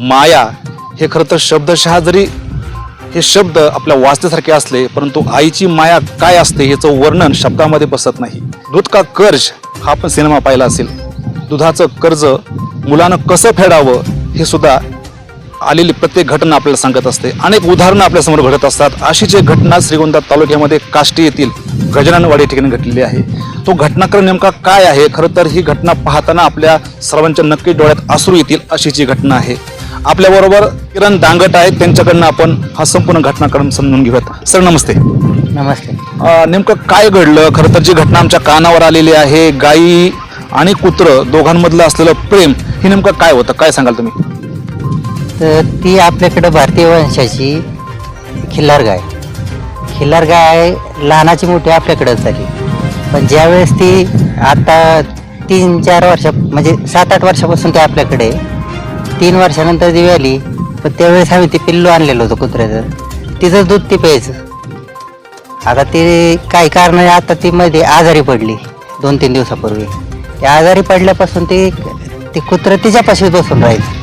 माया हे खरं तर शब्दशः जरी हे शब्द आपल्या वाचण्यासारखे असले परंतु आईची माया काय असते याचं वर्णन शब्दामध्ये बसत नाही. दूध का कर्ज हा पण सिनेमा पाहिला असेल. दुधाचं कर्ज मुलानं कसं फेडावं हे सुद्धा आलेली प्रत्येक घटना आपल्याला सांगत असते. अनेक उदाहरणं आपल्यासमोर घडत असतात. अशीच एक घटना श्रीगोंदा तालुक्यामध्ये काष्टी येथील गजाननवाडी ठिकाणी घडलेली आहे. तो घटनाक्रम नेमका काय आहे? खरं तर ही घटना पाहताना आपल्या सर्वांच्या नक्की डोळ्यात आसरू येतील अशीच ही घटना आहे. आपल्याबरोबर किरण दांगट आहेत. त्यांच्याकडनं आपण हा संपूर्ण घटनाक्रम समजून घेऊयात. सर नमस्ते. नमस्ते. नेमकं काय घडलं? खरं तर जी घटना आमच्या कानावर आलेली आहे गाई आणि कुत्र दोघांमधलं असलेलं प्रेम हे नेमकं काय होतं? काय सांगाल तुम्ही? तर ती आपल्याकडं भारतीय वंशाची खिल्लार गाय. खिल्लार गाय लहानाची मोठी आपल्याकडंच झाली. पण ज्यावेळेस ती आता तीन चार वर्ष म्हणजे सात आठ वर्षापासून ती आपल्याकडे आहे. तीन वर्षानंतर ती आली पण त्यावेळेस आम्ही ती पिल्लू आणलेलं होतं कुत्र्याचं. तिचं दूध ती प्यायचं. आता ती काही कारण आता ती मध्ये आजारी पडली दोन तीन दिवसापूर्वी. ते आजारी पडल्यापासून ती ती कुत्रं तिच्यापाशी बसून राहायचं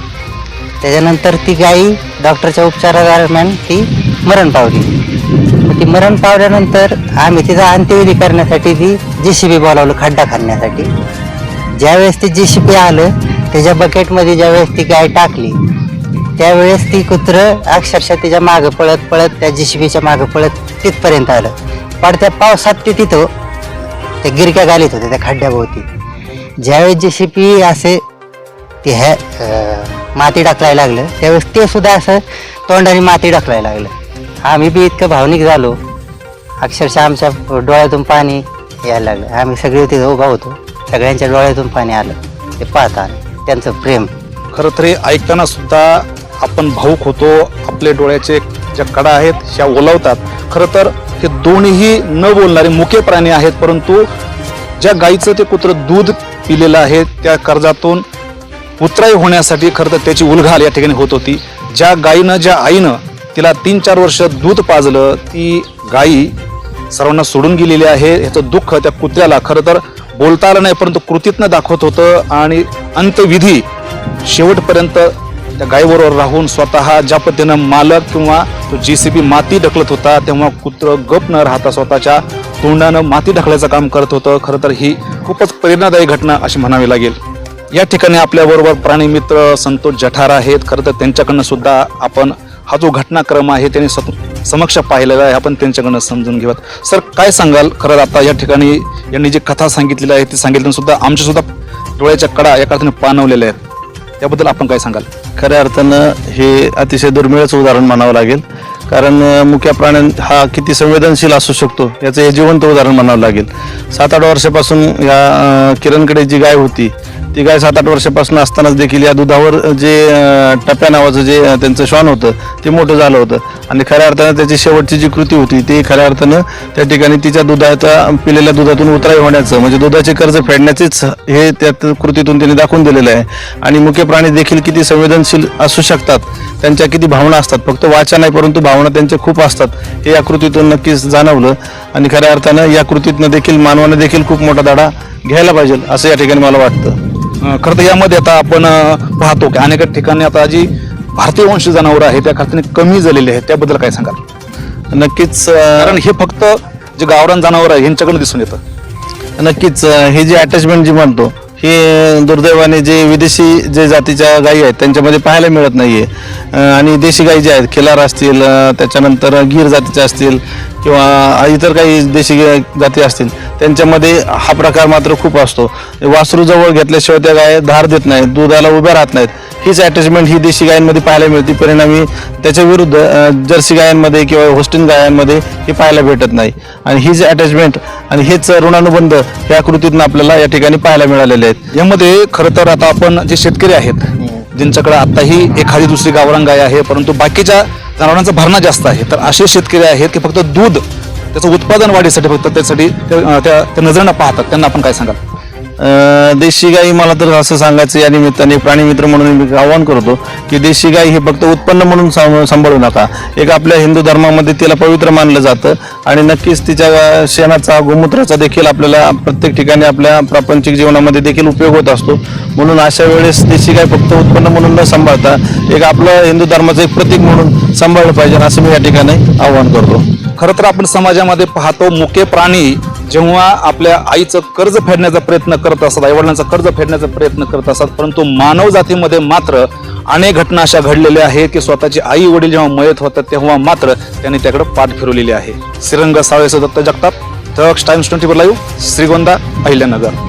त्याच्यानंतर ती गाई डॉक्टरच्या उपचारादरम्यान ती मरण पावली. ती मरण पावल्यानंतर आम्ही तिचा अंत्यविधी करण्यासाठी ती जी सी बी बोलावलं खड्डा खाण्यासाठी ज्यावेळेस ती जी सी बी आलं त्याच्या बकेटमध्ये ज्यावेळेस ती गाय टाकली त्यावेळेस ती कुत्रं अक्षरशः तिच्या मागं पळत पळत त्या जी सी बीच्या मागं पळत तिथपर्यंत आलं. पडत्या पावसात ते तिथं त्या गिरक्या घालीत होत्या त्या खड्ड्याभोवती. ज्यावेळेस जी सी पी असे ते ह्या माती टाकलायला लागलं त्यावेळेस ते सुद्धा असं तोंडाने माती टाकलायला लागलं. आम्ही बी इतकं भावनिक झालो. अक्षरशः आमच्या डोळ्यातून पाणी यायला लागलं. आम्ही सगळे तिथे उभा होतो. सगळ्यांच्या डोळ्यातून पाणी आलं. ते पाहता त्यांचं प्रेम. खरं तरी ऐकताना सुद्धा आपण भाऊक होतो. आपले डोळ्याचे ज्या कडा आहेत त्या ओलावतात. खरं तर हे दोन्हीही न बोलणारे मुके प्राणी आहेत. परंतु ज्या गाईचं ते कुत्र दूध पिलेलं आहे त्या कर्जातून उतराई होण्यासाठी खरं तर त्याची उलघाल या ठिकाणी होत होती. ज्या गाईनं ज्या आईनं तिला तीन चार वर्ष दूध पाजलं ती गाई सर्वांना सोडून गेलेली आहे. ह्याचं दुःख त्या कुत्र्याला. खरं तर बोलता आलं नाही परंतु कृतीतनं दाखवत होतं आणि अंत्यविधी शेवटपर्यंत त्या गायीबरोबर राहून स्वतः ज्या पद्धतीनं मालक किंवा तो जी सी बी माती ढकलत होता तेव्हा कुत्र गप न राहता स्वतःच्या तोंडानं माती ढकलायचं काम करत होतं. खरं तर ही खूपच प्रेरणादायी घटना अशी म्हणावी लागेल. या ठिकाणी आपल्याबरोबर प्राणी मित्र संतोष जठार आहेत. खरं तर त्यांच्याकडनं सुद्धा आपण हा जो घटनाक्रम आहे त्यांनी सत समक्ष पाहिलेला आहे. आपण त्यांच्याकडनं समजून घेऊयात. सर काय सांगाल? खरं आता या ठिकाणी यांनी जी कथा सांगितलेली आहे ती सांगितली सुद्धा आमच्या सुद्धा डोळ्याच्या कडा या अर्थाने पाणवलेल्या आहेत. त्याबद्दल आपण काय सांगाल? खऱ्या अर्थानं हे अतिशय दुर्मिळच उदाहरण म्हणावं लागेल. कारण मुख्या मुक्या प्राण्यां हा किती संवेदनशील असू शकतो याचं हे जिवंत उदाहरण म्हणावं लागेल. सात आठ वर्षापासून या किरणकडे जी गाय होती ती गाय सात आठ वर्षापासून असतानाच देखील या दुधावर जे टप्प्या नावाचं जे त्यांचं श्वान होतं ते मोठं झालं होतं. आणि खऱ्या अर्थानं त्याची शेवटची जी कृती होती ती खऱ्या अर्थानं त्या ठिकाणी तिच्या दुधाचा पिलेल्या दुधातून उतराई होण्याचं म्हणजे दुधाचे कर्ज फेडण्याचेच हे त्या कृतीतून त्यांनी दाखवून दिलेलं आहे. आणि मुख्य प्राणी देखील किती संवेदनशील असू शकतात त्यांच्या किती भावना असतात फक्त वाचा नाही परंतु भावना त्यांच्या खूप असतात हे या कृतीतून नक्कीच जाणवलं. आणि खऱ्या अर्थानं या कृतीतनं देखील मानवानं देखील खूप मोठा धडा घ्यायला पाहिजे असं या ठिकाणी मला वाटतं. खरं तर यामध्ये आता आपण पाहतो की अनेक ठिकाणी आता जी भारतीय वंश जनावरं आहेत त्या खात्याने कमी झालेली आहेत. त्याबद्दल काय सांगाल? नक्कीच कारण हे फक्त जे गावरान जनावर आहे यांच्याकडे दिसून येतं. नक्कीच हे जे अटॅचमेंट जी म्हणतो हे दुर्दैवाने जे विदेशी जे जातीच्या गायी आहेत त्यांच्यामध्ये पाहायला मिळत नाही आहे आणि देशी गायी ज्या आहेत खिलार असतील त्याच्यानंतर गीर जातीच्या असतील किंवा इतर काही देशी जाती असतील त्यांच्यामध्ये हा प्रकार मात्र खूप असतो. वासरू जवळ घेतल्याशिवाय त्या गाय धार देत नाहीत दुधाला उभ्या राहत नाहीत. हीच अटॅचमेंट ही देशी गायांमध्ये पाहायला मिळते. परिणामी त्याच्या विरुद्ध जर्सी गायांमध्ये किंवा होस्टिन गायांमध्ये हे पाहायला भेटत नाही. आणि हीच अटॅचमेंट आणि हेच ऋणानुबंध या कृतीतून आपल्याला या ठिकाणी पाहायला मिळालेले आहेत. यामध्ये खरं तर आता आपण जे शेतकरी आहेत ज्यांच्याकडे आताही एखादी दुसरी गावरान गाय आहे परंतु बाकीच्या जनावरांचा भरणा जास्त आहे तर असे शेतकरी आहेत की फक्त दूध त्याचं उत्पादन वाढीसाठी फक्त त्यासाठी त्या नजरेनं पाहतात. त्यांना आपण काय सांगाल? देशी गाई मला तर असं सांगायचं या निमित्ताने प्राणी मित्र म्हणून मी आवाहन करतो की देशी गाई हे फक्त उत्पन्न म्हणून सांभाळू नका. एक आपल्या हिंदू धर्मामध्ये तिला पवित्र मानलं जातं आणि नक्कीच तिच्या शेणाचा गोमूत्राचा देखील आपल्याला प्रत्येक ठिकाणी आपल्या प्रापंचिक जीवनामध्ये देखील उपयोग होत असतो. म्हणून अशा वेळेस देशी गाय फक्त उत्पन्न म्हणून न सांभाळता एक आपलं हिंदू धर्माचं एक प्रतीक म्हणून सांभाळलं पाहिजे असं मी या ठिकाणी आवाहन करतो. खरं तर आपण समाजामध्ये पाहतो मुके प्राणी जेव्हा आपल्या आईचं कर्ज फेडण्याचा प्रयत्न करत असतात आईवडिलांचा कर्ज फेडण्याचा प्रयत्न करत असतात परंतु मानव जातीमध्ये मात्र अनेक घटना अशा घडलेल्या आहेत की स्वतःची आई वडील जेव्हा मयत होतात तेव्हा मात्र त्यांनी त्याकडे पाठ फिरवलेली आहे. Shrirang साळेसह Datta Jagtap Daksh Times twenty four live Shrigonda Ahilyanagar.